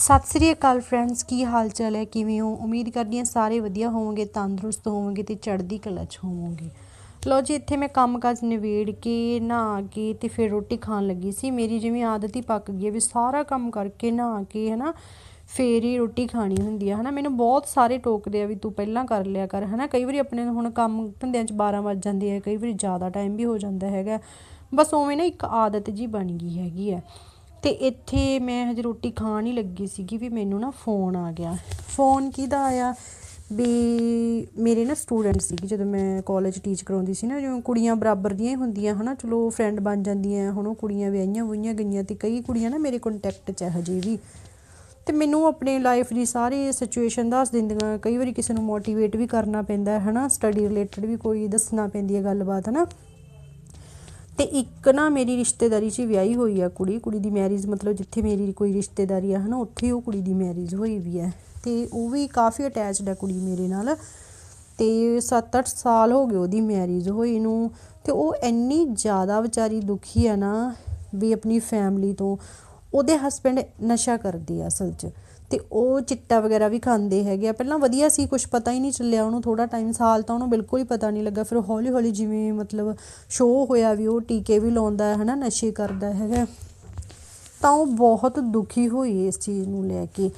ਸਤਿ ਸ੍ਰੀ ਅਕਾਲ friends ਕੀ ਹਾਲ ਚਾਲ ਹੈ? ਕਿਵੇਂ ਹੋ? ਉਮੀਦ ਕਰਦੀ ਹਾਂ ਸਾਰੇ ਵਧੀਆ ਹੋਵੋਗੇ, ਤੰਦਰੁਸਤ ਹੋਵੋਗੇ ਤੇ ਚੜ੍ਹਦੀ ਕਲਾ 'ਚ ਹੋਵੋਗੇ। ਲੋ ਜੀ, ਇੱਥੇ ਮੈਂ ਕੰਮਕਾਜ ਨਿਬੇੜ ਕੇ, ਨਹਾ ਕੇ ਤੇ ਫਿਰ ਰੋਟੀ ਖਾਣ ਲੱਗੀ ਸੀ। ਮੇਰੀ ਜਿਵੇਂ ਆਦਤ ਹੀ ਪੱਕ ਗਈ ਹੈ ਵੀ ਸਾਰਾ ਕੰਮ ਕਰਕੇ ਨਹਾ ਕੇ, ਹਨਾ, ਫੇਰ ਹੀ ਰੋਟੀ ਖਾਣੀ ਹੁੰਦੀ ਆ ਹਨਾ, ਮੈਨੂੰ ਬਹੁਤ ਸਾਰੇ ਟੋਕਦੇ ਆ ਵੀ ਤੂੰ ਪਹਿਲਾਂ ਕਰ ਲਿਆ ਕਰ, ਹਨਾ। ਕਈ ਵਾਰੀ ਆਪਣੇ ਹੁਣ ਕੰਮ ਧੰਦਿਆਂ 'ਚ 12 ਵੱਜ ਜਾਂਦੇ ਆ, ਕਈ ਵਾਰੀ ਜ਼ਿਆਦਾ ਟਾਈਮ ਵੀ ਹੋ ਜਾਂਦਾ ਹੈਗਾ। ਬਸ ਉਵੇਂ ਨਾ ਇੱਕ ਆਦਤ ਜੀ ਬਣ ਗਈ ਹੈਗੀ ਹੈ। ਅਤੇ ਇੱਥੇ ਮੈਂ ਹਜੇ ਰੋਟੀ ਖਾਣ ਹੀ ਲੱਗੀ ਸੀਗੀ ਵੀ ਮੈਨੂੰ ਨਾ ਫੋਨ ਆ ਗਿਆ। ਫੋਨ ਕਿਹਦਾ ਆਇਆ? ਵੀ ਮੇਰੇ ਨਾ ਸਟੂਡੈਂਟ ਸੀਗੇ, ਜਦੋਂ ਮੈਂ ਕਾਲਜ ਟੀਚ ਕਰਾਉਂਦੀ ਸੀ ਨਾ, ਜਿਵੇਂ ਕੁੜੀਆਂ ਬਰਾਬਰ ਦੀਆਂ ਹੀ ਹੁੰਦੀਆਂ, ਹਨਾ, ਚਲੋ ਫਰੈਂਡ ਬਣ ਜਾਂਦੀਆਂ, ਹੁਣ ਉਹ ਕੁੜੀਆਂ ਵਿਆਹੀਆਂ ਹੋਈਆਂ ਗਈਆਂ ਤੇ ਕਈ ਕੁੜੀਆਂ ਨਾ ਮੇਰੇ ਕੰਟੈਕਟ 'ਚ ਹੈ ਹਜੇ ਵੀ। ਤੇ ਮੈਨੂੰ ਆਪਣੇ ਲਾਈਫ ਦੀ ਸਾਰੀ ਸਿਚੁਏਸ਼ਨ ਦੱਸ ਦਿੰਦੀਆਂ, ਕਈ ਵਾਰੀ ਕਿਸੇ ਨੂੰ ਮੋਟੀਵੇਟ ਵੀ ਕਰਨਾ ਪੈਂਦਾ ਹੈ ਹਨਾ ਸਟੱਡੀ ਰਿਲੇਟਡ ਵੀ ਕੋਈ ਦੱਸਣਾ ਪੈਂਦੀ ਹੈ ਗੱਲਬਾਤ, ਹਨਾ। ਤੇ ਇੱਕ ਨਾ ਮੇਰੀ ਰਿਸ਼ਤੇਦਾਰੀ 'ਚ ਵਿਆਹੀ ਹੋਈ ਆ ਕੁੜੀ ਕੁੜੀ ਦੀ ਮੈਰਿਜ ਮਤਲਬ ਜਿੱਥੇ ਮੇਰੀ ਕੋਈ ਰਿਸ਼ਤੇਦਾਰੀ ਆ ਹਨਾ, ਉੱਥੇ ਉਹ ਕੁੜੀ ਦੀ ਮੈਰਿਜ ਹੋਈ ਵੀ ਹੈ ਤੇ ਉਹ ਵੀ ਕਾਫੀ ਅਟੈਚਡ ਹੈ ਕੁੜੀ ਮੇਰੇ ਨਾਲ। ਤੇ 7-8 ਸਾਲ ਹੋ ਗਏ ਉਹਦੀ ਮੈਰਿਜ ਹੋਈ ਨੂੰ। ਤੇ ਉਹ ਇੰਨੀ ਜ਼ਿਆਦਾ ਵਿਚਾਰੀ ਦੁਖੀ ਹੈ ਨਾ ਵੀ ਆਪਣੀ ਫੈਮਿਲੀ ਤੋਂ ਉਹਦੇ ਹਸਬੰਡ ਨਸ਼ਾ ਕਰਦੇ ਆ ਅਸਲ 'ਚ। ਤੇ ਉਹ ਚਿੱਟਾ ਵਗੈਰਾ ਵੀ ਖਾਂਦੇ ਹੈਗੇ ਆ। ਪਹਿਲਾਂ ਵਧੀਆ ਸੀ ਕੁਝ ਪਤਾ ਹੀ ਨਹੀਂ ਚੱਲਿਆ ਉਹਨੂੰ ਥੋੜਾ ਟਾਈਮ ਸਾਲ ਤਾਂ ਉਹਨੂੰ ਬਿਲਕੁਲ ਹੀ ਪਤਾ ਨਹੀਂ ਲੱਗਾ। ਫਿਰ ਹੌਲੀ ਹੌਲੀ ਜਿਵੇਂ ਮਤਲਬ ਸ਼ੋਅ ਹੋਇਆ ਵੀ ਉਹ ਟੀਕੇ ਵੀ ਲਾਉਂਦਾ ਹੈ ਹਨਾ ਨਸ਼ੇ ਕਰਦਾ ਹੈਗਾ। ਤਾਂ ਉਹ ਬਹੁਤ ਦੁਖੀ ਹੋਈ ਇਸ ਚੀਜ਼ ਨੂੰ ਲੈ ਕੇ।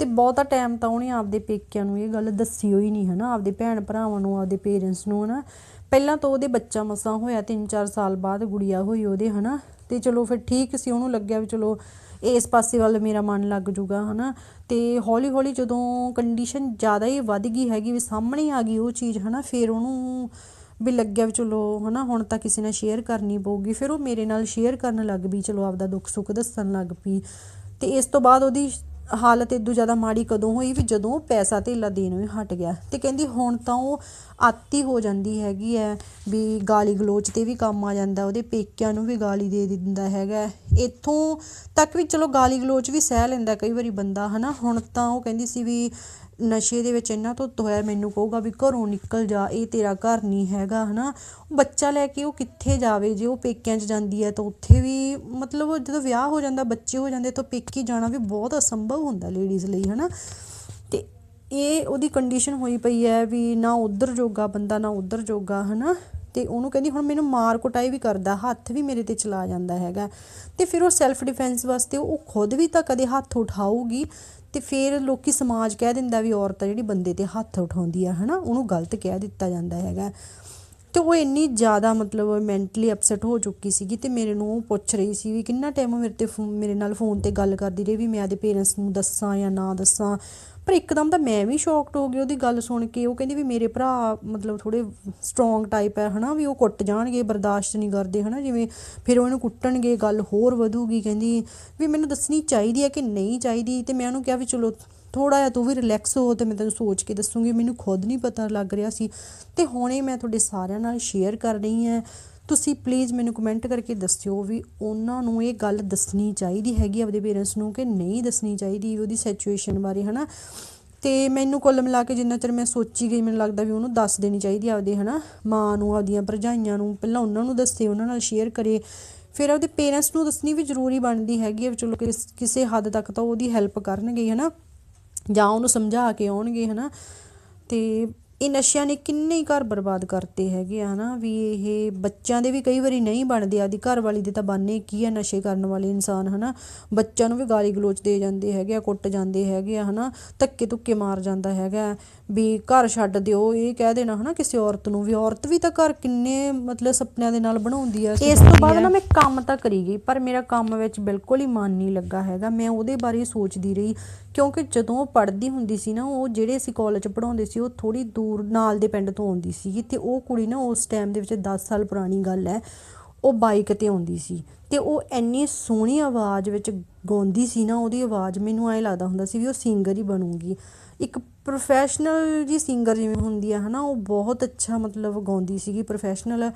ਤੇ ਬਹੁਤਾ ਟਾਈਮ ਤਾਂ ਉਹਨੇ ਆਪਦੇ ਪੇਕਿਆਂ ਨੂੰ ਇਹ ਗੱਲ ਦੱਸੀ ਹੋਈ ਨਹੀਂ, ਹਨਾ? ਆਪਦੇ ਭੈਣ ਭਰਾਵਾਂ ਨੂੰ, ਆਪਦੇ ਪੇਰੈਂਟਸ ਨੂੰ, ਹਨਾ? ਪਹਿਲਾਂ ਤਾਂ ਉਹਦੇ ਬੱਚਾ ਮਸਾਂ ਹੋਇਆ 3-4 ਸਾਲ ਬਾਅਦ ਗੁੜੀਆ ਹੋਈ ਉਹਦੇ, ਹਨਾ? ਤੇ ਚਲੋ ਫਿਰ ਠੀਕ ਸੀ, ਉਹਨੂੰ ਲੱਗਿਆ ਵੀ ਚਲੋ ਇਸ ਪਾਸੇ ਵੱਲ ਮੇਰਾ ਮਨ ਲੱਗ ਜੂਗਾ, ਹਨਾ? ਤੇ ਹੌਲੀ ਹੌਲੀ ਜਦੋਂ ਕੰਡੀਸ਼ਨ ਜ਼ਿਆਦਾ ਹੀ ਵੱਧ ਗਈ ਹੈਗੀ, ਵੀ ਸਾਹਮਣੇ ਆ ਗਈ ਉਹ ਚੀਜ਼, ਹਨਾ? ਫਿਰ ਉਹਨੂੰ ਵੀ ਲੱਗਿਆ ਵੀ ਚਲੋ, ਹਨਾ? ਹੁਣ ਤਾਂ ਕਿਸੇ ਨਾਲ ਸ਼ੇਅਰ ਕਰਨੀ ਪਊਗੀ। ਫਿਰ ਉਹ ਮੇਰੇ ਨਾਲ ਸ਼ੇਅਰ ਕਰਨ ਲੱਗ ਪਈ, ਚਲੋ ਆਪਦਾ ਦੁੱਖ ਸੁੱਖ ਦੱਸਣ ਲੱਗ ਪਈ। ਤੇ ਇਸ ਤੋਂ ਬਾਅਦ ਉਹਦੀ ਹਾਲਤ ਇਦੋਂ ਜ਼ਿਆਦਾ ਮਾੜੀ ਕਦੋਂ ਹੋਈ ਵੀ ਜਦੋਂ ਪੈਸਾ ਧੇਲਾ ਦੇਣ ਵੀ ਹਟ ਗਿਆ। ਤੇ ਕਹਿੰਦੀ ਹੁਣ ਤਾਂ ਉਹ ਆਤੀ ਹੋ ਜਾਂਦੀ ਹੈਗੀ ਹੈ ਵੀ ਗਾਲੀ ਗਲੋਚ ਤੇ ਵੀ ਕੰਮ ਆ ਜਾਂਦਾ, ਉਹਦੇ ਪੇਕਿਆਂ ਨੂੰ ਵੀ ਗਾਲੀ ਦੇ ਦਿੰਦਾ ਹੈਗਾ। ਇੱਥੋਂ ਤੱਕ ਵੀ ਚਲੋ ਗਾਲੀ ਗਲੋਚ ਵੀ ਸਹਿ ਲੈਂਦਾ ਕਈ ਵਾਰੀ ਬੰਦਾ, ਹਨਾ? ਹੁਣ ਤਾਂ ਉਹ ਕਹਿੰਦੀ ਸੀ ਵੀ ਨਸ਼ੇ ਦੇ ਵਿੱਚ ਇੰਨਾ ਧੁੱਤ ਹੋਇਆ, ਮੈਨੂੰ ਕਹੂਗਾ ਵੀ ਘਰੋਂ ਨਿਕਲ ਜਾ, ਇਹ ਤੇਰਾ ਘਰ ਨਹੀਂ ਹੈਗਾ, ਹਨਾ? ਬੱਚਾ ਲੈ ਕੇ ਉਹ ਕਿੱਥੇ ਜਾਵੇ? ਜੇ ਉਹ ਪੇਕਿਆਂ 'ਚ ਜਾਂਦੀ ਹੈ ਤਾਂ ਉੱਥੇ ਵੀ ਮਤਲਬ ਜਦੋਂ ਵਿਆਹ ਹੋ ਜਾਂਦਾ, ਬੱਚੇ ਹੋ ਜਾਂਦੇ, ਤਾਂ ਪੇਕੀ ਜਾਣਾ ਵੀ ਬਹੁਤ ਅਸੰਭਵ ਹੁੰਦਾ ਲੇਡੀਜ਼ ਲਈ, ਹਨਾ? ਤੇ ਇਹ ਉਹਦੀ ਕੰਡੀਸ਼ਨ ਹੋਈ ਪਈ ਹੈ ਵੀ ਨਾ ਉਧਰ ਜੋਗਾ ਬੰਦਾ, ਨਾ ਉਧਰ ਜੋਗਾ, ਹਨਾ? ਤੇ ਉਹਨੂੰ ਕਹਿੰਦੀ, ਹੁਣ ਮੈਨੂੰ ਮਾਰ ਕੁਟਾਈ ਵੀ ਕਰਦਾ, ਹੱਥ ਵੀ ਮੇਰੇ ਤੇ ਚਲਾ ਜਾਂਦਾ ਹੈਗਾ। ਤੇ ਫਿਰ ਉਹ ਸੈਲਫ ਡਿਫੈਂਸ ਵਾਸਤੇ ਉਹ ਖੁਦ ਵੀ ਤਾਂ ਕਦੇ ਹੱਥ ਉਠਾਊਗੀ ਤੇ ਫਿਰ ਲੋਕੀ ਸਮਾਜ ਕਹਿ ਦਿੰਦਾ ਵੀ ਔਰਤ ਆ ਜਿਹੜੀ ਬੰਦੇ ਤੇ ਹੱਥ ਉਠਾਉਂਦੀ ਆ ਹਨਾ, ਉਹਨੂੰ ਗਲਤ ਕਹਿ ਦਿੱਤਾ ਜਾਂਦਾ ਹੈਗਾ। ਤੇ ਉਹ ਇੰਨੀ ਜ਼ਿਆਦਾ ਮਤਲਬ ਮੈਂਟਲੀ ਅਪਸੈਟ ਹੋ ਚੁੱਕੀ ਸੀਗੀ ਤੇ ਮੇਰੇ ਨੂੰ ਉਹ ਪੁੱਛ ਰਹੀ ਸੀ ਵੀ ਕਿੰਨਾ ਟਾਈਮ ਮੇਰੇ ਤੇ ਮੇਰੇ ਨਾਲ ਫੋਨ ਤੇ ਗੱਲ ਕਰਦੀ ਰਹੀ ਵੀ ਮੈਂ ਆਦੇ ਪੇਰੈਂਟਸ ਨੂੰ ਦੱਸਾਂ ਜਾਂ ਨਾ ਦੱਸਾਂ। ਪਰ ਇੱਕਦਮ ਤਾਂ ਮੈਂ ਵੀ ਸ਼ੌਕਡ ਹੋ ਗਈ ਉਹਦੀ ਗੱਲ ਸੁਣ ਕੇ। ਉਹ ਕਹਿੰਦੀ ਵੀ ਮੇਰੇ ਭਰਾ ਮਤਲਬ ਥੋੜੇ ਸਟਰੋਂਗ ਟਾਈਪ ਹੈ, ਹਨਾ, ਵੀ ਉਹ ਕੁੱਟ ਜਾਣਗੇ, ਬਰਦਾਸ਼ਤ ਨਹੀਂ ਕਰਦੇ, ਹਨਾ, ਜਿਵੇਂ ਫਿਰ ਉਹ ਇਹਨੂੰ ਕੁੱਟਣਗੇ, ਗੱਲ ਹੋਰ ਵਧੂਗੀ, ਕਹਿੰਦੀ ਵੀ ਮੈਨੂੰ ਦੱਸਣੀ ਚਾਹੀਦੀ ਹੈ ਕਿ ਨਹੀਂ ਚਾਹੀਦੀ। ਤੇ ਮੈਂ ਉਹਨੂੰ ਕਿਹਾ ਵੀ ਚਲੋ ਥੋੜਾ ਜਿਹਾ ਤੂੰ ਵੀ ਰਿਲੈਕਸ ਹੋ ਤੇ ਮੈਂ ਤੈਨੂੰ ਸੋਚ ਕੇ ਦੱਸੂਗੀ। ਮੈਨੂੰ ਖੁਦ ਨਹੀਂ ਪਤਾ ਲੱਗ ਰਿਹਾ ਸੀ। ਤੇ ਹੁਣੇ ਮੈਂ ਤੁਹਾਡੇ ਸਾਰਿਆਂ ਨਾਲ ਸ਼ੇਅਰ ਕਰ ਰਹੀ ਹਾਂ। ਤੁਸੀਂ ਪਲੀਜ਼ ਮੈਨੂੰ ਕਮੈਂਟ ਕਰਕੇ ਦੱਸਿਓ ਵੀ ਉਹਨਾਂ ਨੂੰ ਇਹ ਗੱਲ ਦੱਸਣੀ ਚਾਹੀਦੀ ਹੈਗੀ ਆਪਦੇ ਪੇਰੈਂਟਸ ਨੂੰ ਕਿ ਨਹੀਂ ਦੱਸਣੀ ਚਾਹੀਦੀ ਉਹਦੀ ਸਿਚੁਏਸ਼ਨ ਬਾਰੇ, ਹਨਾ? ਤੇ ਮੈਨੂੰ ਕੁੱਲ ਮਿਲਾ ਕੇ ਜਿੰਨਾ ਚਿਰ ਮੈਂ ਸੋਚੀ ਗਈ, ਮੈਨੂੰ ਲੱਗਦਾ ਵੀ ਉਹਨੂੰ ਦੱਸ ਦੇਣੀ ਚਾਹੀਦੀ ਆ ਆਪਦੇ, ਹਨਾ? ਮਾਂ ਨੂੰ, ਆਪਦੀਆਂ ਭਰਜਾਈਆਂ ਨੂੰ, ਪਹਿਲਾਂ ਉਹਨਾਂ ਨੂੰ ਦੱਸੇ, ਉਹਨਾਂ ਨਾਲ ਸ਼ੇਅਰ ਕਰੇ। ਫਿਰ ਉਹਦੇ ਪੇਰੈਂਟਸ ਨੂੰ ਦੱਸਣੀ ਵੀ ਜ਼ਰੂਰੀ ਬਣਦੀ ਹੈਗੀ ਹੈ ਵੀ ਚਲੋ ਕਿਸ- ਕਿਸੇ ਹੱਦ ਤੱਕ ਤਾਂ ਉਹਦੀ ਹੈਲਪ ਕਰਨਗੇ ਹੀ ਹਨਾ? ਜਾਂ ਉਹਨੂੰ ਸਮਝਾ ਕੇ ਆਉਣਗੇ, ਹਨਾ? ਤੇ ਇਹ ਨਸ਼ਿਆਂ ਨੇ ਕਿੰਨੇ ਘਰ ਬਰਬਾਦ ਕਰਤੇ ਹੈਗੇ ਆ ਹਨਾ? ਵੀ ਇਹ ਬੱਚਿਆਂ ਦੇ ਵੀ ਕਈ ਵਾਰੀ ਨਹੀਂ ਬਣਦੇ। ਆਦੀ ਘਰ ਵਾਲੀ ਦੇ ਤਾਂ ਬਾਨੇ ਕੀ ਆ ਨਸ਼ੇ ਕਰਨ ਵਾਲੇ ਇਨਸਾਨ ਹਨਾ? ਬੱਚਿਆਂ ਨੂੰ ਵੀ ਗਾਲੀ ਗਲੋਚ ਦੇ ਜਾਂਦੇ ਹੈਗੇ ਆ ਕੁੱਟ ਜਾਂਦੇ ਹੈਗੇ ਆ ਹਨਾ? ਧੱਕੇ ਧੁੱਕੇ ਮਾਰ ਜਾਂਦਾ ਹੈਗਾ ਵੀ ਘਰ ਛੱਡ ਦਿਓ ਇਹ ਕਹਿ ਦੇਣਾ ਹਨਾ ਕਿਸੇ ਔਰਤ ਨੂੰ। ਵੀ ਔਰਤ ਵੀ ਤਾਂ ਘਰ ਕਿੰਨੇ ਮਤਲਬ ਸੁਪਨਿਆਂ ਦੇ ਨਾਲ ਬਣਾਉਂਦੀ ਆ ਇਸ ਤੋਂ ਬਾਅਦ ਨਾ ਮੈਂ ਕੰਮ ਤਾਂ ਕਰੀ ਗਈ ਪਰ ਮੇਰਾ ਕੰਮ ਵਿੱਚ ਬਿਲਕੁਲ ਹੀ ਮਨ ਨਹੀਂ ਲੱਗਾ ਹੈਗਾ। ਮੈਂ ਉਹਦੇ ਬਾਰੇ ਸੋਚਦੀ ਰਹੀ ਕਿਉਂਕਿ ਜਦੋਂ ਉਹ ਪੜ੍ਹਦੀ ਹੁੰਦੀ ਸੀ ਨਾ, ਉਹ ਜਿਹੜੇ ਅਸੀਂ ਕਾਲਜ ਪੜ੍ਹਾਉਂਦੇ ਸੀ, ਉਹ ਥੋੜੀ ਦੂਰ ਨਾਲ ਦੇ ਪਿੰਡ ਤੋਂ ਆਉਂਦੀ ਸੀ। ਤੇ ਉਹ ਕੁੜੀ ਨਾ ਉਸ ਟਾਈਮ ਦੇ ਵਿੱਚ 10 ਸਾਲ ਪੁਰਾਣੀ ਗੱਲ ਹੈ, ਉਹ ਬਾਈਕ ਤੇ ਆਉਂਦੀ ਸੀ। ਤੇ ਉਹ ਇੰਨੀ ਸੋਹਣੀ ਆਵਾਜ਼ ਵਿੱਚ ਗਾਉਂਦੀ ਸੀ ਨਾ, ਉਹਦੀ ਆਵਾਜ਼ ਮੈਨੂੰ ਐਂ ਲੱਗਦਾ ਹੁੰਦਾ ਸੀ ਵੀ ਉਹ ਸਿੰਗਰ ਹੀ ਬਣੂਗੀ। ਇੱਕ ਪ੍ਰੋਫੈਸ਼ਨਲ ਜੀ ਸਿੰਗਰ ਜਿਵੇਂ ਹੁੰਦੀ ਆ, ਹਨਾ, ਉਹ ਬਹੁਤ ਅੱਛਾ ਮਤਲਬ ਗਾਉਂਦੀ ਸੀਗੀ। ਪ੍ਰੋਫੈਸ਼ਨਲ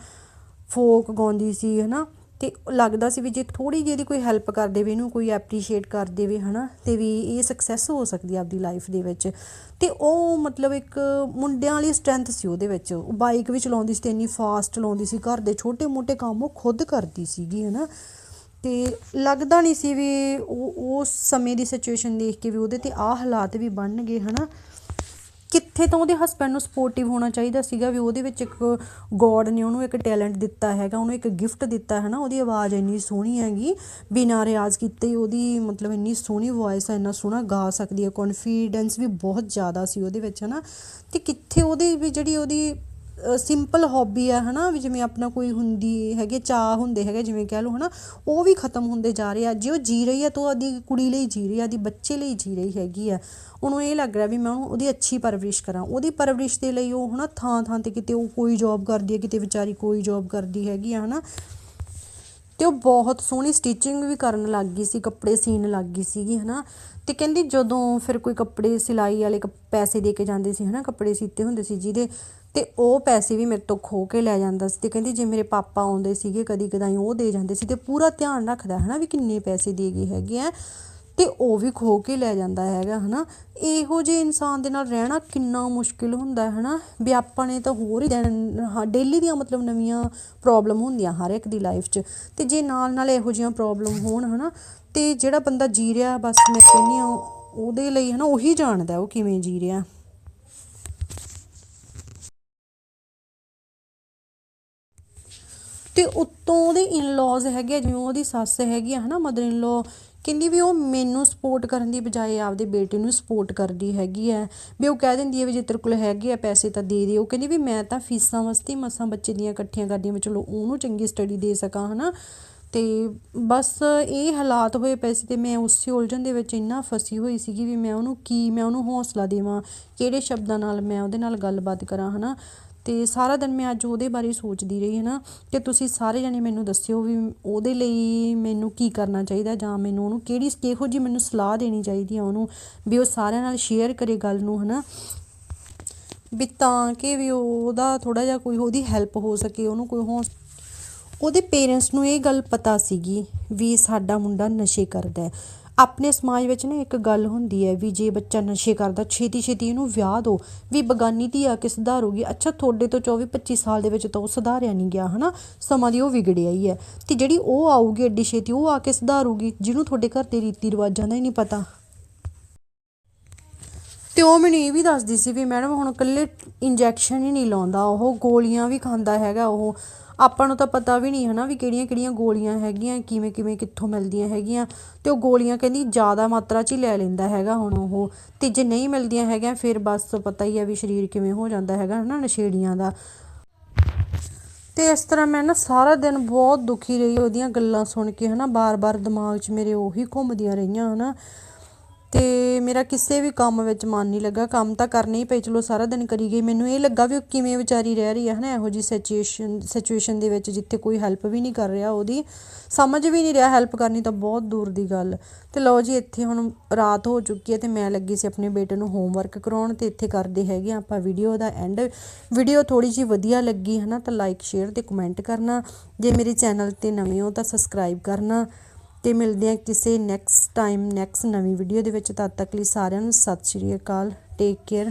ਫੋਕ ਗਾਉਂਦੀ ਸੀ, ਹਨਾ। ਤੇ ਲੱਗਦਾ ਸੀ ਵੀ ਜੇ ਥੋੜੀ ਜਿਹੀ ਇਹਦੀ ਕੋਈ ਹੈਲਪ ਕਰ ਦੇਵੇ, ਇਹਨੂੰ ਕੋਈ ਐਪਰੀਸ਼ੀਏਟ ਕਰ ਦੇਵੇ, ਹਨਾ, ਤੇ ਵੀ ਇਹ ਸਕਸੈਸ ਹੋ ਸਕਦੀ ਆ ਆਪਦੀ ਲਾਈਫ ਦੇ ਵਿੱਚ। ਤੇ ਉਹ ਮਤਲਬ ਇੱਕ ਮੁੰਡਿਆਂ ਵਾਲੀ ਸਟਰੈਂਥ ਸੀ ਉਹਦੇ ਵਿੱਚ। ਉਹ ਬਾਈਕ ਵੀ ਚਲਾਉਂਦੀ ਸੀ ਤੇ ਇੰਨੀ ਫਾਸਟ ਚਲਾਉਂਦੀ ਸੀ, ਘਰ ਦੇ ਛੋਟੇ ਮੋਟੇ ਕੰਮ ਉਹ ਖੁਦ ਕਰਦੀ ਸੀਗੀ, ਹਨਾ। ਤੇ ਲੱਗਦਾ ਨਹੀਂ ਸੀ ਵੀ ਉਹ ਉਸ ਸਮੇਂ ਦੀ ਸਿਚੁਏਸ਼ਨ ਦੇਖ ਕੇ ਵੀ ਉਹਦੇ ਤੇ ਆਹ ਹਾਲਾਤ ਵੀ ਬਣਨਗੇ, ਹਨਾ। ਕਿੱਥੇ ਤਾਂ ਉਹਦੇ ਹਸਬੰਡ ਨੂੰ ਸਪੋਰਟਿਵ ਹੋਣਾ ਚਾਹੀਦਾ ਸੀਗਾ ਵੀ ਉਹਦੇ ਵਿੱਚ ਇੱਕ ਗੋਡ ਨੇ ਉਹਨੂੰ ਇੱਕ ਟੈਲੈਂਟ ਦਿੱਤਾ ਹੈਗਾ, ਉਹਨੂੰ ਇੱਕ ਗਿਫਟ ਦਿੱਤਾ ਹੈ ਨਾ, ਉਹਦੀ ਆਵਾਜ਼ ਇੰਨੀ ਸੋਹਣੀ ਹੈਗੀ, ਬਿਨਾਂ ਰਿਆਜ਼ ਕੀਤੇ ਹੀ ਉਹਦੀ ਮਤਲਬ ਇੰਨੀ ਸੋਹਣੀ ਵੌਇਸ ਹੈ, ਇੰਨਾ ਸੋਹਣਾ ਗਾ ਸਕਦੀ ਹੈ ਕੌਨਫੀਡੈਂਸ ਵੀ ਬਹੁਤ ਜ਼ਿਆਦਾ ਸੀ ਉਹਦੇ ਵਿੱਚ ਹੈ ਨਾ ਤੇ ਕਿੱਥੇ ਉਹਦੀ ਵੀ ਜਿਹੜੀ ਉਹਦੀ ਸਿੰਪਲ ਹੌਬੀ ਆ, ਹਨਾ? ਵੀ ਜਿਵੇਂ ਆਪਣਾ ਕੋਈ ਹੁੰਦੀ ਹੈਗੇ ਚਾਹ ਹੁੰਦੇ ਹੈਗੇ ਜਿਵੇਂ ਕਹਿ ਲਓ, ਹਨਾ? ਉਹ ਵੀ ਖਤਮ ਹੁੰਦੇ ਜਾ ਰਹੇ ਆ। ਜੇ ਉਹ ਜੀ ਰਹੀ ਆ, ਤਾਂ ਉਹ ਆਦੀ ਕੁੜੀ ਲਈ ਜੀ ਰਹੀ ਆ ਆਦੀ ਬੱਚੇ ਲਈ ਜੀ ਰਹੀ ਹੈਗੀ ਆ। ਉਹਨੂੰ ਇਹ ਲੱਗ ਰਿਹਾ ਵੀ ਮੈਂ ਉਹਨੂੰ ਉਹਦੀ ਅੱਛੀ ਪਰਵਰਿਸ਼ ਕਰਾਂ। ਉਹਦੀ ਪਰਵਰਿਸ਼ ਦੇ ਲਈ ਉਹ, ਹਨਾ ਥਾਂ ਥਾਂ ਤੇ ਕਿਤੇ ਉਹ ਕੋਈ ਜੌਬ ਕਰਦੀ ਹੈ ਕਿਤੇ ਵਿਚਾਰੀ ਕੋਈ ਜੌਬ ਕਰਦੀ ਹੈਗੀ ਆ, ਹਨਾ? ਤੇ ਉਹ ਬਹੁਤ ਸੋਹਣੀ ਸਟਿਚਿੰਗ ਵੀ ਕਰਨ ਲੱਗ ਗਈ ਸੀ, ਕੱਪੜੇ ਸੀਨ ਲੱਗ ਗਈ ਸੀਗੀ, ਹਨਾ। ਤੇ ਕਹਿੰਦੀ ਜਦੋਂ ਫਿਰ ਕੋਈ ਕੱਪੜੇ, ਸਿਲਾਈ ਵਾਲੇ ਕੱਪ- ਪੈਸੇ ਦੇ ਕੇ ਜਾਂਦੇ ਸੀ, ਹਨਾ, ਕੱਪੜੇ ਸੀਤੇ ਹੁੰਦੇ ਸੀ ਜਿਹਦੇ, ਤੇ ਉਹ ਪੈਸੇ ਵੀ ਮੇਰੇ ਤੋਂ ਖੋ ਕੇ ਲੈ ਜਾਂਦਾ ਸੀ। ਤੇ ਕਹਿੰਦੀ ਜੇ ਮੇਰੇ ਪਾਪਾ ਆਉਂਦੇ ਸੀਗੇ ਕਦੀ ਕਦਾਈ ਉਹ ਦੇ ਜਾਂਦੇ ਸੀ। ਤੇ ਪੂਰਾ ਧਿਆਨ ਰੱਖਦਾ, ਹਨਾ, ਵੀ ਕਿੰਨੇ ਪੈਸੇ ਦੇ ਗਏ ਹੈਗੇ ਆ। ਤੇ ਉਹ ਵੀ ਖੋ ਕੇ ਲੈ ਜਾਂਦਾ ਹੈਗਾ ਹਨਾ? ਇਹੋ ਜਿਹੇ ਇਨਸਾਨ ਦੇ ਨਾਲ ਰਹਿਣਾ ਕਿੰਨਾ ਮੁਸ਼ਕਿਲ ਹੁੰਦਾ ਹੈ ਹਨਾ? ਵੀ ਆਪਾਂ ਨੇ ਤਾਂ ਹੋਰ ਹੀ ਡੇਲੀ ਦੀਆਂ ਮਤਲਬ ਨਵੀਆਂ ਪ੍ਰੋਬਲਮ ਹੁੰਦੀਆਂ ਹਰ ਇੱਕ ਦੀ ਲਾਈਫ 'ਚ। ਤੇ ਜੇ ਨਾਲ ਨਾਲ ਇਹੋ ਜਿਹੀਆਂ ਪ੍ਰੋਬਲਮ ਹੋਣ ਹਨਾ ਤੇ ਜਿਹੜਾ ਬੰਦਾ ਜੀ ਰਿਹਾ ਬਸ ਮੈਂ ਕਹਿੰਦੀ ਹਾਂ ਉਹਦੇ ਲਈ ਹਨਾ ਉਹੀ ਜਾਣਦਾ ਉਹ ਕਿਵੇਂ ਜੀ ਰਿਹਾ। ਤੇ ਉੱਤੋਂ ਉਹਦੇ ਇਨ-ਲॉज ਹੈਗੇ ਆ, ਜਿਵੇਂ ਉਹਦੀ ਸੱਸ ਹੈਗੀ ਆ ਹਨਾ ਮਦਰ ਇਨ-ਲॉ ਕਹਿੰਦੀ ਵੀ ਉਹ ਮੈਨੂੰ ਸਪੋਰਟ ਕਰਨ ਦੀ ਬਜਾਏ ਆਪਦੇ ਬੇਟੇ ਨੂੰ ਸਪੋਰਟ ਕਰਦੀ ਹੈਗੀ ਹੈ, ਵੀ ਉਹ ਕਹਿ ਦਿੰਦੀ ਹੈ ਵੀ ਜੇ ਤੇਰੇ ਕੋਲ ਹੈਗੇ ਆ ਪੈਸੇ ਤਾਂ ਦੇ ਦੇ। ਉਹ ਕਹਿੰਦੀ ਵੀ ਮੈਂ ਤਾਂ ਫੀਸਾਂ ਵਾਸਤੇ ਮਸਾਂ ਬੱਚੇ ਦੀਆਂ ਇਕੱਠੀਆਂ ਕਰਦੀ ਹਾਂ ਵੀ ਚਲੋ ਉਹਨੂੰ ਚੰਗੀ ਸਟੱਡੀ ਦੇ ਸਕਾਂ, ਹਨਾ। ਤੇ ਬਸ ਇਹ ਹਾਲਾਤ ਹੋਏ ਪਏ ਸੀ ਤੇ ਮੈਂ ਉਸੇ ਉਲਝਣ ਦੇ ਵਿੱਚ ਇੰਨਾ ਫਸੀ ਹੋਈ ਸੀਗੀ ਵੀ ਮੈਂ ਉਹਨੂੰ ਕੀ, ਮੈਂ ਉਹਨੂੰ ਹੌਸਲਾ ਦੇਵਾਂ, ਕਿਹੜੇ ਸ਼ਬਦਾਂ ਨਾਲ ਮੈਂ ਉਹਦੇ ਨਾਲ ਗੱਲਬਾਤ ਕਰਾਂ, ਹਨਾ। ਤੇ ਸਾਰਾ ਦਿਨ ਮੈਂ ਅੱਜ ਉਹਦੇ ਬਾਰੇ ਸੋਚਦੀ ਰਹੀ ਹੈ ਨਾ ਕਿ ਤੁਸੀਂ ਸਾਰੇ ਜਣੇ ਮੈਨੂੰ ਦੱਸਿਓ ਵੀ ਉਹਦੇ ਲਈ ਮੈਨੂੰ ਕੀ ਕਰਨਾ ਚਾਹੀਦਾ ਜਾਂ ਮੈਨੂੰ ਉਹਨੂੰ ਕਿਹੜੀ ਕਿਹੋ ਜੀ ਮੈਨੂੰ ਸਲਾਹ ਦੇਣੀ ਚਾਹੀਦੀ ਆ ਉਹਨੂੰ ਵੀ ਉਹ ਸਾਰਿਆਂ ਨਾਲ ਸ਼ੇਅਰ ਕਰੇ ਗੱਲ ਨੂੰ, ਹਨਾ। ਵੀ ਤਾਂ ਕਿ ਵੀ ਉਹਦਾ ਥੋੜਾ ਜਿਹਾ ਕੋਈ ਉਹਦੀ ਹੈਲਪ ਹੋ ਸਕੇ, ਉਹਨੂੰ ਕੋਈ ਹੋ ਉਹਦੇ ਪੇਰੈਂਟਸ ਨੂੰ ਇਹ ਗੱਲ ਪਤਾ ਸੀਗੀ ਵੀ ਸਾਡਾ ਮੁੰਡਾ ਨਸ਼ੇ ਕਰਦਾ ਹੈ। ਆਪਣੇ ਸਮਾਜ ਵਿੱਚ ਨਾ ਇੱਕ ਗੱਲ ਹੁੰਦੀ ਹੈ ਵੀ ਜੇ ਬੱਚਾ ਨਸ਼ੇ ਕਰਦਾ, ਛੇਤੀ ਛੇਤੀ ਇਹਨੂੰ ਵਿਆਹ ਦਿਓ, ਵੀ ਬਗਾਨੀ ਧੀ ਆ ਕੇ ਸੁਧਾਰੂਗੀ ਅੱਛਾ, ਤੁਹਾਡੇ ਤੋਂ 24 25 ਸਾਲ ਦੇ ਵਿੱਚ ਤਾਂ ਉਹ ਸੁਧਾਰਿਆ ਨਹੀਂ ਗਿਆ, ਹਨਾ? ਸਮਾਂ ਦੀ ਉਹ ਵਿਗੜਿਆ ਹੀ ਹੈ। ਤੇ ਜਿਹੜੀ ਉਹ ਆਊਗੀ ਐਡੀ ਛੇਤੀ, ਉਹ ਆ ਕੇ ਸੁਧਾਰੂਗੀ ਜਿਹਨੂੰ ਤੁਹਾਡੇ ਘਰ ਦੇ ਰੀਤੀ ਰਿਵਾਜਾਂ ਦਾ ਹੀ ਨਹੀਂ ਪਤਾ। ਤੇ ਉਹ ਮੈਨੂੰ ਇਹ ਵੀ ਦੱਸਦੀ ਸੀ ਵੀ ਮੈਡਮ ਹੁਣ ਇਕੱਲੇ ਇੰਜੈਕਸ਼ਨ ਹੀ ਨਹੀਂ ਲਾਉਂਦਾ, ਉਹ ਗੋਲੀਆਂ ਵੀ ਖਾਂਦਾ ਹੈਗਾ ਉਹ। ਆਪਾਂ ਨੂੰ ਤਾਂ ਪਤਾ ਵੀ ਨਹੀਂ ਹਨਾ ਵੀ ਕਿਹੜੀਆਂ ਕਿਹੜੀਆਂ ਗੋਲੀਆਂ ਹੈਗੀਆਂ, ਕਿਵੇਂ ਕਿਵੇਂ ਕਿੱਥੋਂ ਮਿਲਦੀਆਂ ਹੈਗੀਆਂ। ਤੇ ਉਹ ਗੋਲੀਆਂ ਕਹਿੰਦੀ ਜ਼ਿਆਦਾ ਮਾਤਰਾ 'ਚ ਹੀ ਲੈ ਲੈਂਦਾ ਹੈਗਾ ਹੁਣ ਉਹ। ਤੇ ਜੇ ਨਹੀਂ ਮਿਲਦੀਆਂ ਹੈਗੀਆਂ, ਫਿਰ ਬਸ ਪਤਾ ਹੀ ਹੈ ਵੀ ਸਰੀਰ ਕਿਵੇਂ ਹੋ ਜਾਂਦਾ ਹੈਗਾ ਹਨਾ ਨਸ਼ੇੜੀਆਂ ਦਾ। ਤੇ ਇਸ ਤਰ੍ਹਾਂ ਮੈਂ ਨਾ ਸਾਰਾ ਦਿਨ ਬਹੁਤ ਦੁਖੀ ਰਹੀ, ਉਹਦੀਆਂ ਗੱਲਾਂ ਸੁਣ ਕੇ ਹਨਾ ਬਾਰ-ਬਾਰ ਦਿਮਾਗ 'ਚ ਮੇਰੇ ਉਹੀ ਘੁੰਮਦੀਆਂ ਰਹੀਆਂ ਹਨਾ। ਅਤੇ ਮੇਰਾ ਕਿਸੇ ਵੀ ਕੰਮ ਵਿੱਚ ਮਨ ਨਹੀਂ ਲੱਗਾ। ਕੰਮ ਤਾਂ ਕਰਨੇ ਹੀ ਪਏ, ਚਲੋ ਸਾਰਾ ਦਿਨ ਕਰੀ ਗਈ। ਮੈਨੂੰ ਇਹ ਲੱਗਾ ਵੀ ਉਹ ਕਿਵੇਂ ਵਿਚਾਰੀ ਰਹਿ ਰਹੀ ਹੈ ਹਨਾ? ਇਹੋ ਜਿਹੀ ਸਿਚੁਏਸ਼ਨ ਸਿਚੁਏਸ਼ਨ ਦੇ ਵਿੱਚ ਜਿੱਥੇ ਕੋਈ ਹੈਲਪ ਵੀ ਨਹੀਂ ਕਰ ਰਿਹਾ ਉਹਦੀ। ਸਮਝ ਵੀ ਨਹੀਂ ਰਿਹਾ ਹੈਲਪ ਕਰਨੀ ਤਾਂ ਬਹੁਤ ਦੂਰ ਦੀ ਗੱਲ। ਤੇ ਲਓ ਜੀ, ਇੱਥੇ ਹੁਣ ਰਾਤ ਹੋ ਚੁੱਕੀ ਹੈ ਤੇ ਮੈਂ ਲੱਗੀ ਸੀ ਆਪਣੇ ਬੇਟੇ ਨੂੰ ਹੋਮਵਰਕ ਕਰਾਉਣ ਤੇ ਇੱਥੇ ਕਰਦੇ ਹੈਗੇ ਆ ਆਪਾਂ ਵੀਡੀਓ ਦਾ ਐਂਡ ਵੀਡੀਓ ਥੋੜੀ ਜੀ ਵਧੀਆ ਲੱਗੀ, ਹਨਾ? ਤਾਂ ਲਾਈਕ ਸ਼ੇਅਰ ਤੇ ਕਮੈਂਟ ਕਰਨਾ। ਜੇ ਮੇਰੇ ਚੈਨਲ ਤੇ ਨਵੇਂ ਹੋ ਤਾਂ ਸਬਸਕ੍ਰਾਈਬ ਕਰਨਾ। ਤੇ ਮਿਲਦੇ ਆ ਕਿਸੇ ਨੈਕਸਟ ਟਾਈਮ ਨੈਕਸਟ ਨਵੀਂ ਵੀਡੀਓ ਦੇ ਵਿੱਚ, ਤਦ ਤੱਕ ਲਈ ਸਾਰਿਆਂ ਨੂੰ ਸਤਿ ਸ਼੍ਰੀ ਅਕਾਲ ਟੇਕ ਕੇਅਰ